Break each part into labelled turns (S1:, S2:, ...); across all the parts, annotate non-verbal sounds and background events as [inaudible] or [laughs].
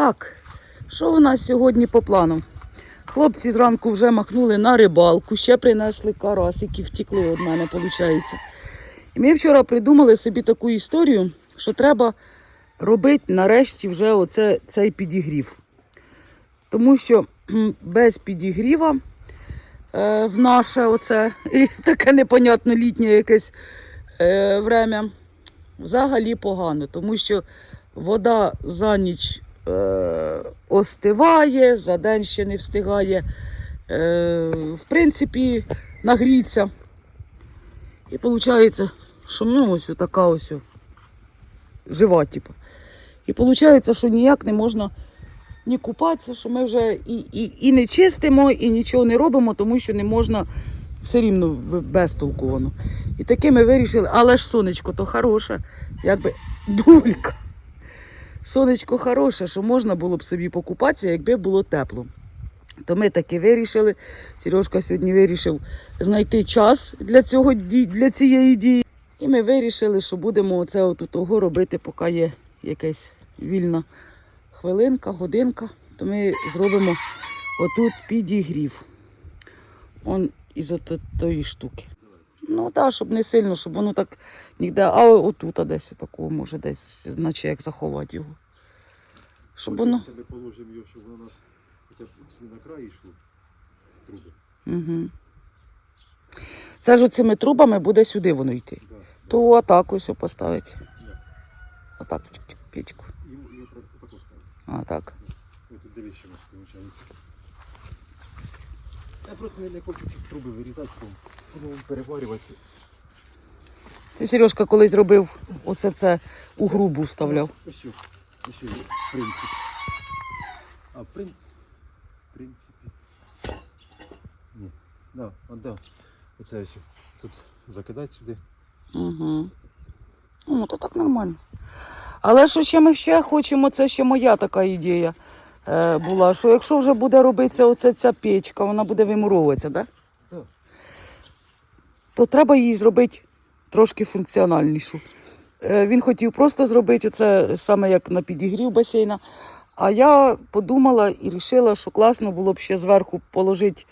S1: Так, що у нас сьогодні по плану? Хлопці зранку вже махнули на рибалку, ще принесли карасики, втікли від мене, виходить. І ми вчора придумали собі таку історію, що треба робити нарешті вже оце, цей підігрів. Тому що без підігріва е, в наше оце [laughs] і таке непонятно літнє якесь е, время взагалі погано, тому що вода за ніч е, остиває, за день ще не встигає, е, в принципі, нагріться. І виходить, що ну, ось така ось жива, типу. І виходить, що ніяк не можна ні купатися, що ми вже і, і, і не чистимо, і нічого не робимо, тому що не можна все рівно воно. І таке ми вирішили, але ж сонечко то хороше, якби [laughs] булька. Сонечко хороше, що можна було б собі покупатися, якби було тепло. То ми таки вирішили. Сережка сьогодні вирішив знайти час для, цього, для цієї дії. І ми вирішили, що будемо оце от того робити, поки є якась вільна хвилинка, годинка, то ми зробимо отут підігрів. Он із тої штуки. Ну так, щоб не сильно, щоб воно так ніде, а отут а десь такого може десь, наче як заховати його. Щоб воно.
S2: Ми положимо його, щоб воно нас хоча б на край йшло. Труби.
S1: Угу. Це ж оцими трубами буде сюди воно йти.
S2: Да.
S1: То отак ось поставити.
S2: Да.
S1: Отак печку.
S2: І, і отак.
S1: А так.
S2: Ось тут дивись, що у нас виходить. Я просто не, не хочу ці труби вирізати, воно переварюватися.
S1: Це Сережка колись робив оце це у грубу вставляв.
S2: Ось ось принцип. А принцип, в принципі. Ні. Да, да. Оце ось тут закидати сюди.
S1: Угу. Ну, то так нормально. Але що ще ми ще хочемо, це ще моя така ідея е, була, що якщо вже буде робитися оця ця печка, вона буде вимуровуватися, да?
S2: Да.
S1: То треба її зробити трошки функціональнішу. Е, Він хотів просто зробити це саме як на підігрів басейна. А я подумала і вирішила, що класно було б ще зверху положити,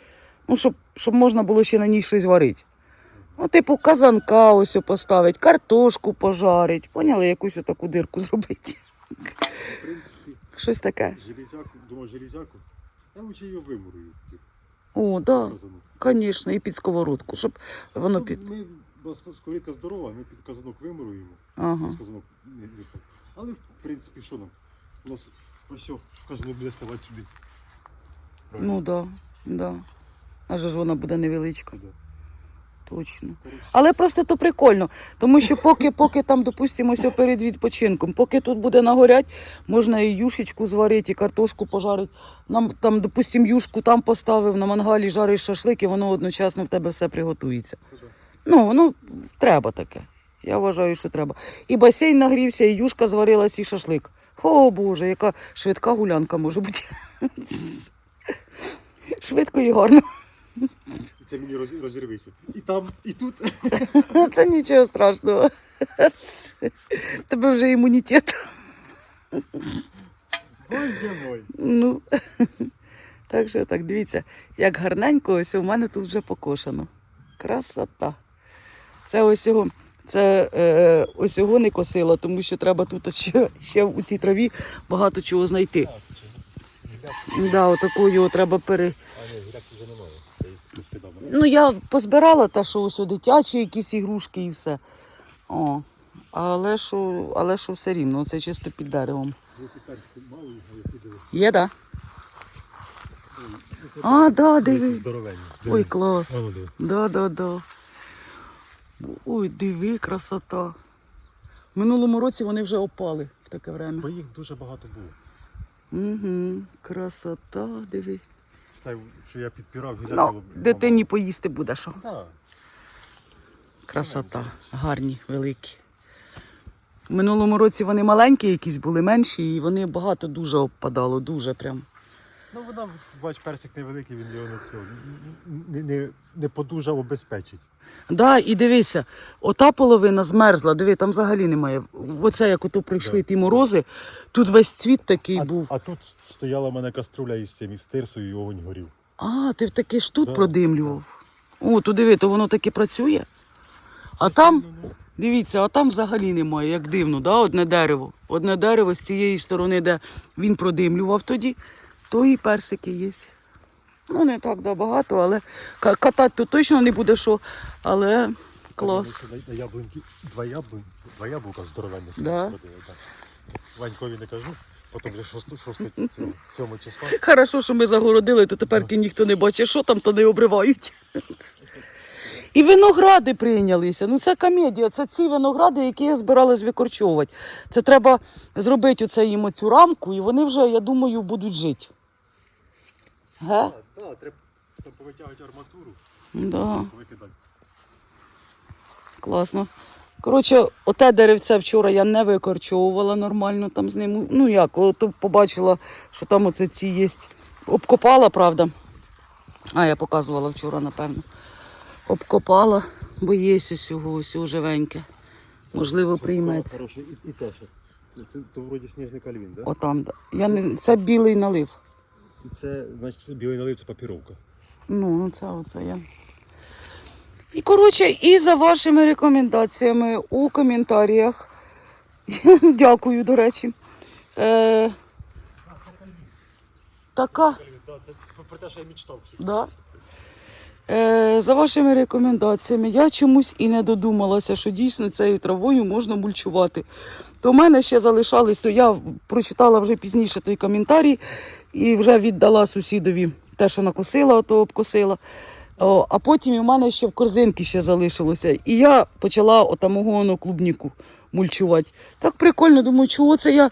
S1: ну, щоб, щоб можна було ще на ній щось варити. Ну, типу, казанка ось поставити, картошку пожарити. Поняли, якусь таку дирку [laughs] зробити.
S2: В принципі,
S1: Щось таке.
S2: железяку, думав железяку. Я лучше її вимурую.
S1: О,
S2: казанок.
S1: да, звісно, і під сковородку, щоб воно
S2: Ну,
S1: під.
S2: Ми, бо сковорідка здорова, ми під казанок вимируємо.
S1: Ага.
S2: З казанок не, не. Але в принципі, що нам? У нас ось що, казанок буде ставати сюди.
S1: Ну так, да, да. Аже ж вона буде невеличка.
S2: Да.
S1: Точно. Але просто то прикольно, тому що поки, поки там, допустимо, ось перед відпочинком, поки тут буде нагорять, можна і юшечку зварити, і картошку пожарити. Нам там, допустимо, юшку там поставив на мангалі, жариш шашлик, і воно одночасно в тебе все приготується. Ну, воно треба таке. Я вважаю, що треба. І басейн нагрівся, і юшка зварилась, і шашлик. О Боже, яка швидка гулянка може бути. Швидко і гарно.
S2: Це мені роз, розірвися. І там, і тут. [laughs]
S1: Та нічого страшного. [laughs] Тебе вже імунітет.
S2: Боже мой.
S1: Ну, [laughs] так що так, дивіться, як гарненько, ось у мене тут вже покошено. Красота. Це ось його, це е, ось його не косила, тому що треба тут ще, ще у цій траві багато чого знайти. Да, отаку його треба пере.
S2: А ні, гіляк вже немає. Я їх не скидав.
S1: Ну, я позбирала те, що ось дитячі якісь ігрушки і все. О. Але що, але що все рівно, це чисто під деревом. Є, так? А, да, диви. Ой, клас. Да, да, да. Ой, диви, красота. В минулому році вони вже опали в таке время.
S2: Бо їх дуже багато було.
S1: Угу, красота, диви.
S2: Читай, що я підпірав гіляк.
S1: Ну, дитині поїсти буде що.
S2: Так.
S1: Красота. Гарні, великі. В минулому році вони маленькі якісь були менші, і вони багато дуже обпадало, дуже прям.
S2: Ну вона, бач, персик невеликий, він його на цього. Не, не, не подужав обезпечить.
S1: Да, і дивися, ота половина змерзла, диви, там взагалі немає. Оце як ото прийшли ті морози, тут весь цвіт такий
S2: А,
S1: був.
S2: а тут стояла в мене каструля із цим із тирсою і огонь горів.
S1: А, ти таки ж тут
S2: Да,
S1: продимлював. О, то диви, то воно таки працює. А там, дивіться, а там взагалі немає, як дивно, да? одне дерево. Одне дерево з цієї сторони, де він продимлював тоді, то і персики є. Ну, не так да, багато, але катати то точно не буде що. Але клас.
S2: На, яблуньки два яблунь, два яблука здоровенних
S1: Да.
S2: Ванькові не кажу, потім вже 6, 6, 7 числа.
S1: Хорошо, що ми загородили, то тепер ніхто не бачить, що там, то не обривають. І виногради прийнялися. Ну це комедія. Це ці виногради, які я збиралась викорчовувати. Це треба зробити оце їм оцю рамку, і вони вже, я думаю, будуть жити. Ге?
S2: Так, треба там повитягувати арматуру,
S1: Да,
S2: викидати.
S1: класно. Коротше, оте деревце вчора я не викорчовувала нормально там з ним. Ну як, от побачила, що там оце ці є. Обкопала, правда. А, я показувала вчора, напевно. Обкопала, бо є ось ось живеньке. Можливо, прийметься.
S2: І, і те ще. Це то вроді сніжний кальвін, так? Да?
S1: Отам. да. Я не... Це білий налив.
S2: І це, значить, це білий налив, це папіровка.
S1: Ну, ну це оце я. І коротше, і за вашими рекомендаціями у коментарях. [laughs] Дякую, до речі. Е, така.
S2: Да, це про те, що я мечтав.
S1: Да. Е, за вашими рекомендаціями, я чомусь і не додумалася, що дійсно цією травою можна мульчувати. То в мене ще залишались, то я прочитала вже пізніше той коментарій і вже віддала сусідові те, що накосила, то обкосила. О, а потім в мене ще в корзинці ще залишилося. І я почала отамогону клубніку мульчувати. Так прикольно, думаю, чого це я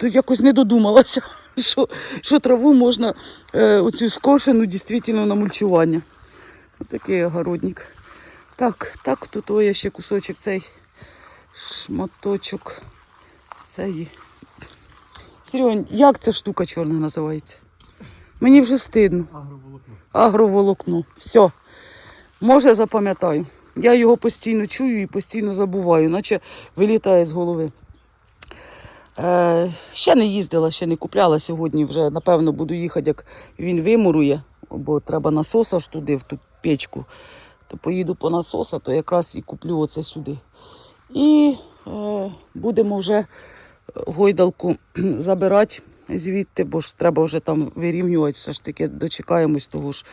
S1: якось не додумалася, [laughs] що, що траву можна е, оцю скошену дійсно на мульчування. Отакий огородник. Так, так, тут є ще кусочок цей шматочок. Цей. Серйонь, як ця штука чорна називається? Мені вже стидно.
S2: Агроволокно.
S1: Агроволокно. Все. Може, запам'ятаю. Я його постійно чую і постійно забуваю, наче вилітає з голови. Е, ще не їздила, ще не купляла сьогодні. Вже напевно буду їхати, як він вимурує, бо треба насоса ж туди, в ту печку. То поїду по насоса, то якраз і куплю оце сюди. І е, будемо вже гойдалку [clears throat] забирати звідти, бо ж треба вже там вирівнювати, все ж таки дочекаємось того ж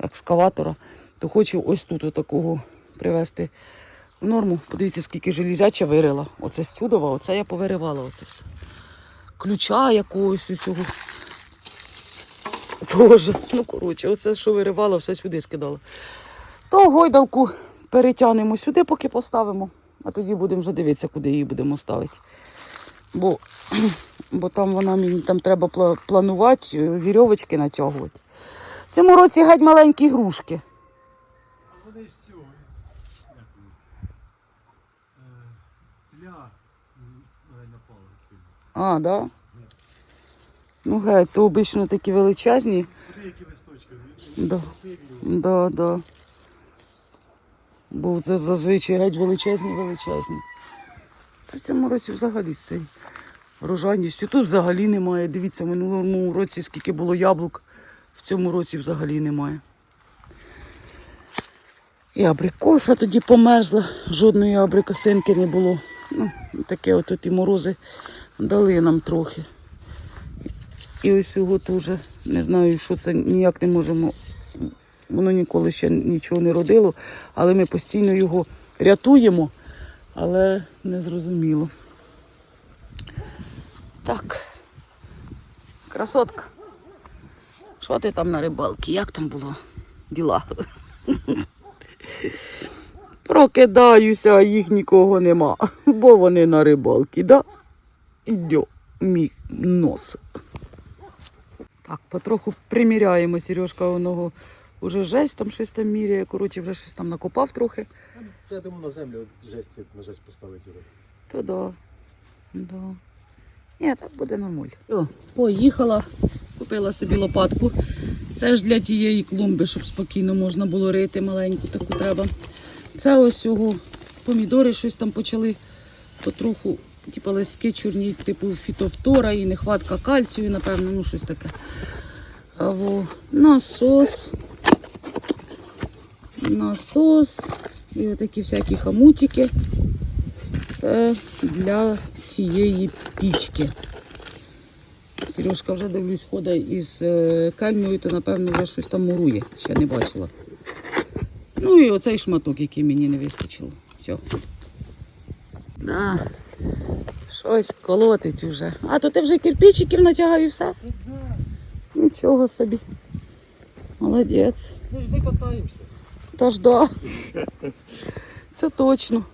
S1: екскаватора. То хочу ось тут отакого привезти в норму. Подивіться, скільки железяча вирила. Оце з чудова, оце я повиривала оце все. Ключа якогось усього. Тоже. Ну, коротше, оце, що виривала, все сюди скидала. То гойдалку перетягнемо сюди, поки поставимо, а тоді будемо вже дивитися, куди її будемо ставити. Бо, бо там вона мені там треба планувати, е, вірьовочки натягувати. В цьому році геть маленькі грушки.
S2: А вони з цього. вони, е, напали сильно.
S1: А, да? Ну, геть, то обично такі величезні.
S2: Куди які листочки?
S1: Да. Да, да. Бо це зазвичай геть величезні, величезні. В цьому році взагалі з цією врожайністю. Тут взагалі немає. Дивіться, в минулому році скільки було яблук, в цьому році взагалі немає. І абрикоса тоді померзла, жодної абрикосинки не було. Ну, таке от ті морози дали нам трохи. І ось його теж не знаю, що це ніяк не можемо. Воно ніколи ще нічого не родило, але ми постійно його рятуємо, але не зрозуміло. Так. Красотка. Що ти там на рибалці? Як там було? Діла? Прокидаюся, а їх нікого нема, бо вони на рибалці, да? Йо, мій нос. Так, потроху приміряємо. Сережка оного уже жесть, там щось там міряє. Коротше, вже щось там накопав трохи.
S2: Я думаю, на землю от жесть на жесть поставити його.
S1: То да. да. Ні, так буде на моль. О, поїхала, купила собі лопатку. Це ж для тієї клумби, щоб спокійно можна було рити маленьку таку треба. Це ось його помідори щось там почали потроху, типу листки чорніть, типу фітофтора і нехватка кальцію, напевно, ну щось таке. А во, насос. Насос. І отакі всякі хамутики. Це для цієї пічки. Сережка вже дивлюсь, ходить із е, кельмою, то напевно вже щось там мурує, ще не бачила. Ну і оцей шматок, який мені не вистачило. Все. Да. Щось колотить уже. А то ти вже кирпичиків натягав і все? Нічого собі. Молодець.
S2: Ми ж не катаємося,
S1: Та ж да. Це точно.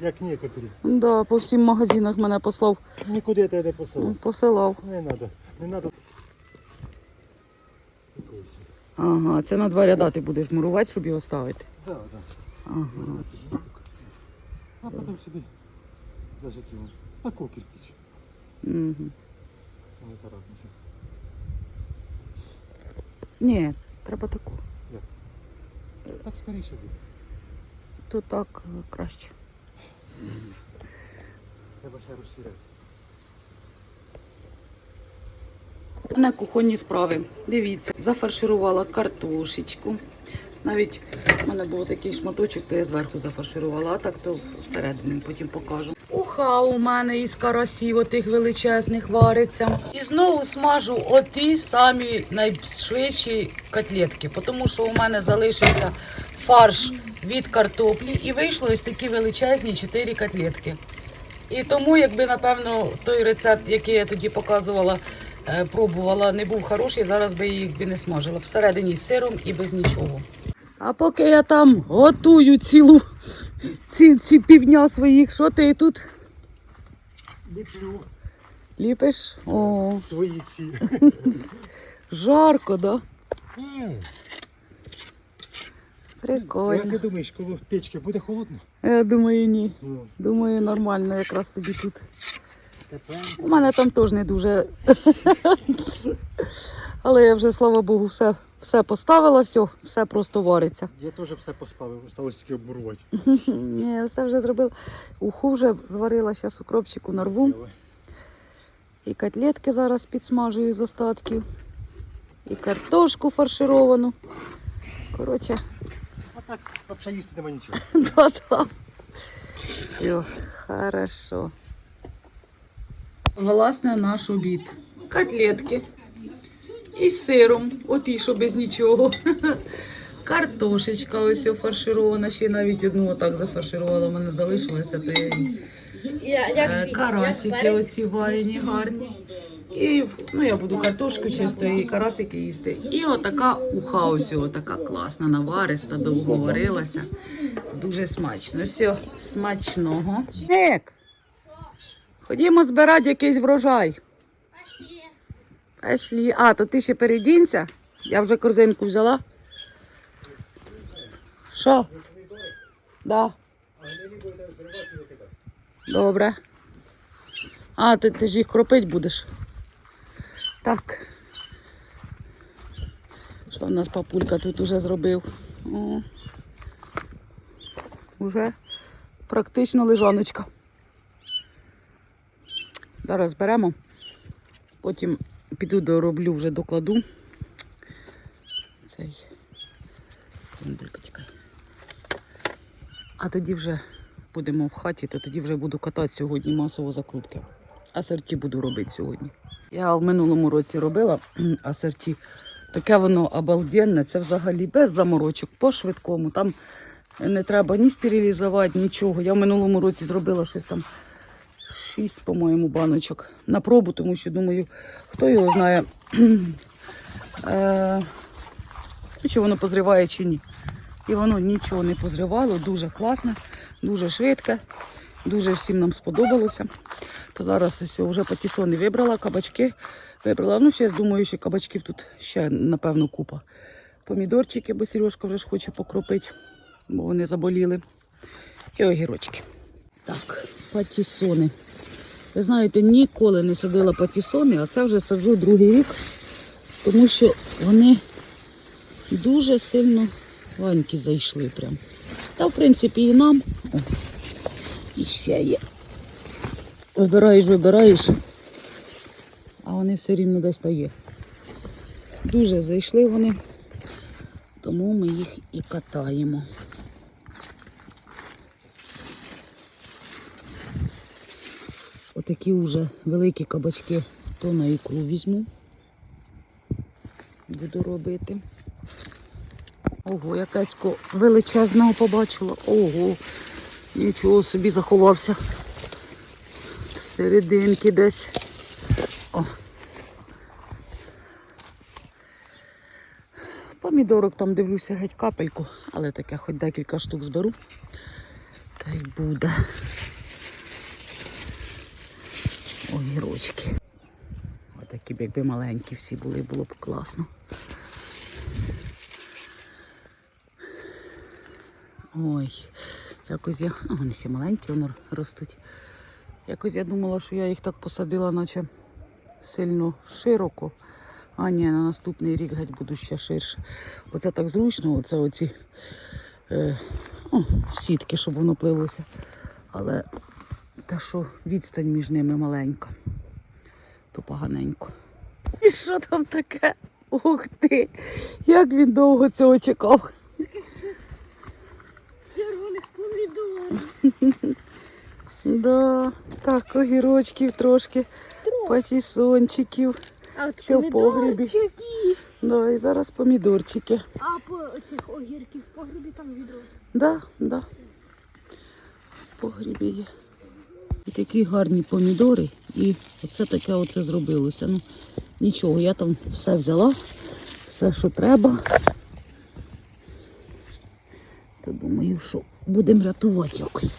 S2: як некоторі.
S1: Да, по всім магазинах мене послав.
S2: Нікуди я тебе не посилав.
S1: Посилав.
S2: Не треба, не треба.
S1: Ага, це на два ряда ти будеш мурувати, щоб його ставити.
S2: Так, так.
S1: Ага.
S2: А потім собі даже цього. Таку кирпич.
S1: Угу.
S2: Ну, разниця.
S1: Ні, треба таку.
S2: Так скоріше буде.
S1: То так е, краще.
S2: Треба ще розширяти.
S1: Мене кухонні справи. Дивіться, зафарширувала картошечку. Навіть в мене був такий шматочок, то я зверху зафарширувала, а так то всередині потім покажу. Уха у мене із карасів отих величезних вариться. І знову смажу оті самі найшвидші котлетки, тому що у мене залишився фарш від картоплі і вийшло ось такі величезні 4 котлетки. І тому, якби, напевно, той рецепт, який я тоді показувала, е, пробувала, не був хороший, зараз би їх не смажила. Всередині з сиром і без нічого. А поки я там готую цілу ці, ці півдня своїх, що ти тут
S2: Ліплю
S1: ліпиш? О,
S2: свої ці.
S1: жарко, да?
S2: Як
S1: Прикольно.
S2: ти думаєш, коло печки буде холодно?
S1: Я думаю, ні.
S2: Ну,
S1: Думаю, нормально якраз тобі тут. У мене там теж не дуже. Але я вже, слава Богу, все, все поставила, все, все просто вариться.
S2: Я теж все поставив, осталось тільки обмурувати. [laughs]
S1: Ні, все вже зробила. Уху вже зварила, зараз укропчику нарву. І котлетки зараз підсмажую з остатків. І картошку фаршировану. Коротше,
S2: А так, взагалі їсти нема нічого. [laughs]
S1: да-да. Все, хорошо. Власне, наш обід. Котлетки. Із сиром, оті, що без нічого. [laughs] Картошечка ось фарширована, ще навіть одну отак зафарширувала, в мене залишилося, то я Е, карасики оці варені гарні. І ну, я буду картошку чисто і карасики їсти. І отака уха ось, отака класна, навариста, довго варилася. Дуже смачно. Все, смачного. Ник, ходімо збирати якийсь врожай. Пішли. А, то ти ще передінься. Я вже корзинку взяла. Що? Да. Добре. А, ти, ти ж їх кропить будеш. Так. Що в нас папулька тут уже зробив? О. Уже практично лежаночка. Зараз беремо. Потім піду дороблю, вже докладу. Цей. Тікай. А тоді вже будемо в хаті, то тоді вже буду катати сьогодні масово закрутки. Асорті буду робити сьогодні. Я в минулому році робила [clears throat] асорті. Таке воно обалденне, це взагалі без заморочок, по швидкому. Там не треба ні стерилізувати, нічого. Я в минулому році зробила щось там шість, по-моєму, баночок на пробу, тому що думаю, хто його знає, [clears throat] е, чи воно позриває чи ні. І воно нічого не позривало, дуже класне, дуже швидке, дуже всім нам сподобалося. То зараз ось вже патісони вибрала, кабачки вибрала. Ну, ще думаю, що кабачків тут ще, напевно, купа. Помідорчики, бо Сережка вже ж хоче покропити, бо вони заболіли. І огірочки. Так, патісони. Ви знаєте, ніколи не садила патісони, а це вже саджу другий рік, тому що вони дуже сильно ваньки зайшли прям. Та, в принципі, і нам. О, і ще є. Вибираєш, вибираєш, а вони все рівно десь то є. Дуже зайшли вони, тому ми їх і катаємо. Отакі вже великі кабачки, то на ікру візьму. Буду робити. Ого, я кецько величезного побачила. Ого, нічого собі заховався. Серединки десь. О. Помідорок там дивлюся геть капельку, але таке хоч декілька штук зберу. Та й буде. Огірочки. Отакі б якби маленькі всі були, було б класно. Ой, якось я. А, вони ще маленькі, вони ростуть. Якось я думала, що я їх так посадила, наче сильно широко. А ні, на наступний рік геть буду ще ширше. Оце так зручно, оце оці е, о, сітки, щоб воно плилося. Але та що відстань між ними маленька, то поганенько. І що там таке? Ух ти! Як він довго цього чекав.
S3: Червоних помідорів.
S1: Да, так, огірочків трошки, патісончиків. Все в погребі. Да, і зараз помідорчики.
S3: А по цих огірків в погребі там відро.
S1: Да, да. В погрібі є. І такі гарні помідори. І оце таке оце зробилося. Ну, нічого, я там все взяла, все, що треба. То думаю, що будемо рятувати якось.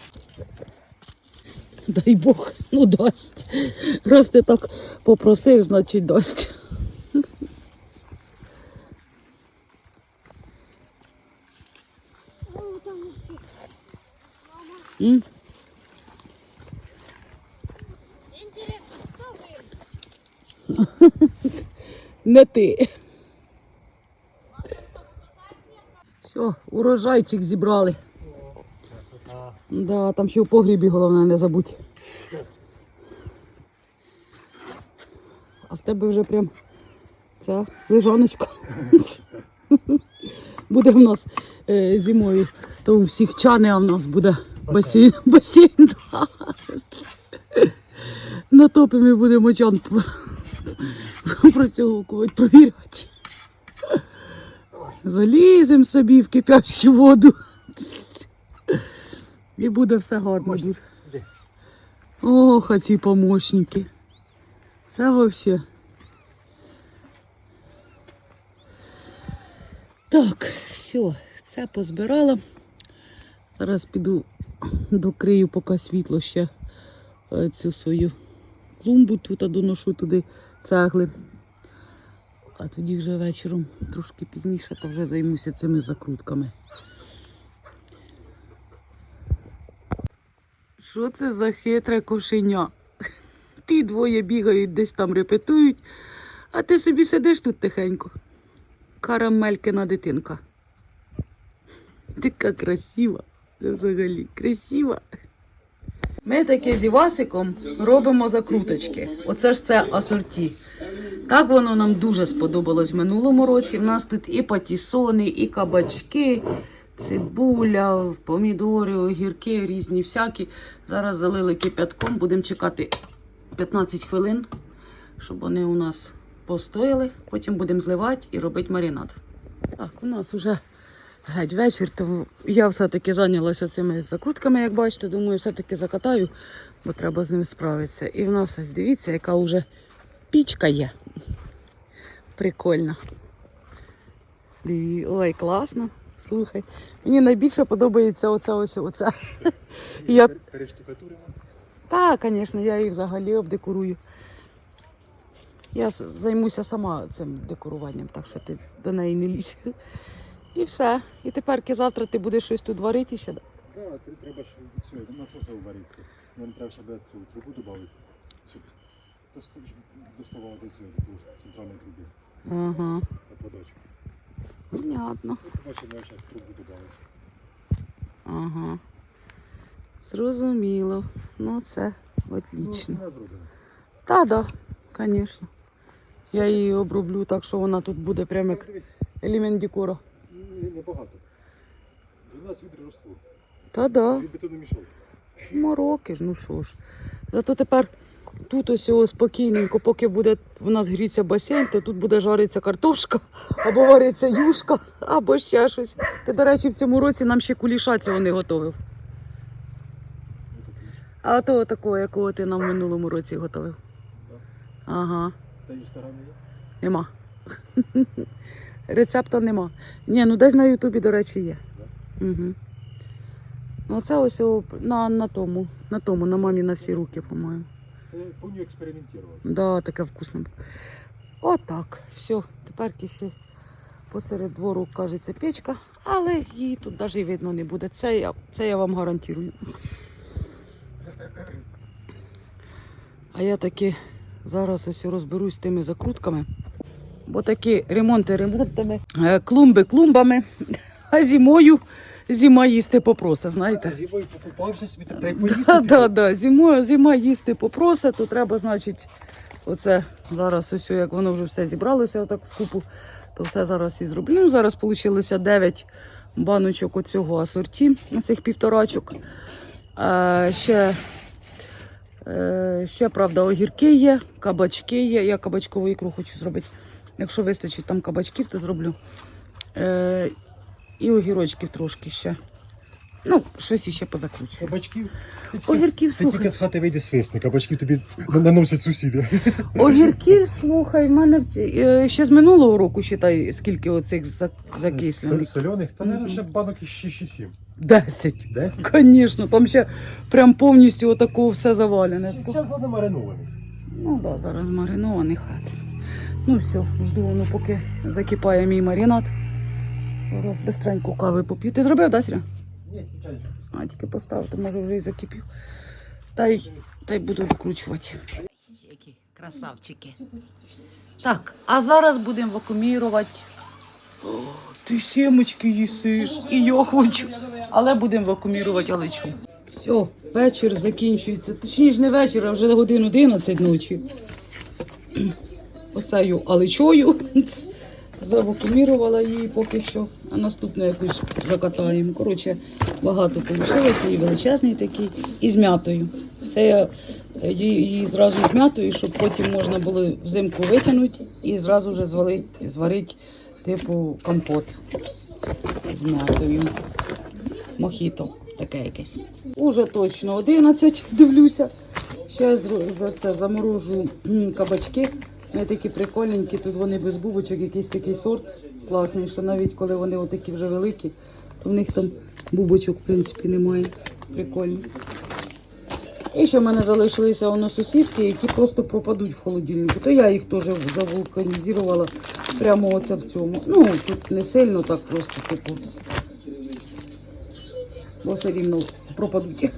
S1: Дай Бог, ну дасть. Раз ти так попросив, значить дасть.
S3: О, там ці.
S1: М?
S3: Інтересно,
S1: Не ти. Все, урожайчик зібрали. Да, там ще в погрібі головне не забудь. А в тебе вже прям ця лежаночка. Буде в нас е, зимою, то у всіх чани, а в нас буде басейн. басейн. Натопимо і будемо чан процьовувати, провіряти. Заліземо собі в кипящу воду. І буде все гарно. Ох, а ці помощники. Це взагалі. Так, все, це позбирала. Зараз піду докрию поки світло ще е, цю свою клумбу тут, доношу туди цегли. А тоді вже вечором, трошки пізніше, то вже займуся цими закрутками. Що це за хитре кошеня? Ті двоє бігають, десь там репетують, а ти собі сидиш тут тихенько. Карамелькина дитинка. Така красива. Це взагалі красива. Ми таке з Івасиком робимо закруточки. Оце ж це асорті. Так воно нам дуже сподобалось в минулому році. У нас тут і патісони, і кабачки, цибуля, помідори, огірки різні всякі. Зараз залили кипятком, будемо чекати 15 хвилин, щоб вони у нас постояли. Потім будемо зливати і робити маринад. Так, у нас вже геть вечір, то я все-таки зайнялася цими закрутками, як бачите. Думаю, все-таки закатаю, бо треба з ним справитися. І в нас ось дивіться, яка вже пічка є. Прикольно. Диві- Ой, класно. Слухай. Мені найбільше подобається оце ось оце. Я-
S2: Перештукатуримо.
S1: Так, звісно, я її взагалі обдекорую. Я займуся сама цим декоруванням, так що ти до неї не лізь. І все. І тепер завтра ти будеш щось тут варити ще.
S2: Так, да, треба все, насоса варитися. Нам треба ще цю трубу додати, щоб доста- до цього до центральної труби
S1: Ага.
S2: на подачу.
S1: Понятно.
S2: Бачимо, я зараз трубу додали.
S1: Ага. Зрозуміло. Ну, це отлично.
S2: Ну.
S1: Та, да, звісно. Я її оброблю так, що вона тут буде прям як елемент декора.
S2: не- Небагато. 12 відр розтвору.
S1: Та да. Мороки ж, ну що ж. Зато тепер тут ось його спокійненько, поки буде в нас гріться басейн, то тут буде жаритися картошка, [laughs] або вариться юшка, або ще щось. Ти, до речі, в цьому році нам ще куліша цього не готовив. А того такого, якого ти нам в минулому році готовив. Ага,
S2: Та інстаграмі є.
S1: нема. [laughs] Рецепта нема. Ні, ну десь на Ютубі, до речі, є. Угу. Ну, це ось на, на тому, на тому, на мамі на всі руки, по-моєму.
S2: Це я експериментував.
S1: Да, таке вкусне. Отак. Все, тепер ще посеред двору кажеться печка, але її тут навіть видно не буде. Це я, це я вам гарантую. А я таки зараз ось розберусь з тими закрутками. Бо такі ремонти ремонтами, е, клумби клумбами, [laughs] а зимою зима їсти попроса, знаєте.
S2: Зимою покупався собі, та й
S1: Да,
S2: поїсти.
S1: да, да. Зимою, зима їсти попросить, то треба, значить, оце зараз ось як воно вже все зібралося отак в купу, то все зараз і зроблю. Ну, зараз вийшло 9 баночок оцього асорті, оцих півторачок. Е, ще, е, ще, правда, огірки є, кабачки є. Я кабачкову ікру хочу зробити. Якщо вистачить там кабачків, то зроблю. Е, і огірочків трошки ще. Ну, щось іще позакручую.
S2: Кабачків. Ти тільки-
S1: Огірків,
S2: Ти
S1: слухай.
S2: тільки з хати вийде свисник, кабачків тобі наносять сусіди.
S1: Огірків, слухай, в мене в ці... е, ще з минулого року, считай, скільки оцих за- закислених.
S2: Соляних, та,
S1: Мгм.
S2: мабуть, ще банок із 6-7.
S1: Десять.
S2: Десять?
S1: Звісно, там ще прям повністю отакого все завалене.
S2: Зараз ладно маринований.
S1: Ну так, да, зараз маринований хат. Ну все, жду, ну поки закипає мій маринад. Зараз бистренько кави поп'ю. Ти зробив, да, Сіря?
S2: Ні.
S1: А, тільки поставити, може вже і закипів. Та й, та й буду докручувати. Які красавчики. Так, а зараз будемо вакуумірувати. О, Ти сімочки їсиш, і я хочу. Але будемо вакуумірувати алечу. Все, вечір закінчується. Точніше, не вечір, а вже годин 11 ночі. Оцею алечою. Завакумірувала її поки що, а наступну якусь закатаємо. Коротше, багато вийшло, і величезний такий, і з м'ятою. Це я е, її зразу з м'ятою, щоб потім можна було взимку витягнути і зразу вже звалити, зварити типу компот з м'ятою. Мохіто таке якесь. Уже точно 11, дивлюся. Ще за це заморожу кабачки. Вони такі прикольненькі, тут вони без бубочок, якийсь такий сорт класний, що навіть коли вони отакі вже великі, то в них там бубочок, в принципі, немає. Прикольно. І ще в мене залишилися воно сосиски, які просто пропадуть в холодильнику. То я їх теж завулканізувала прямо оце в цьому. Ну, тут не сильно так просто, типу. Бо все рівно пропадуть.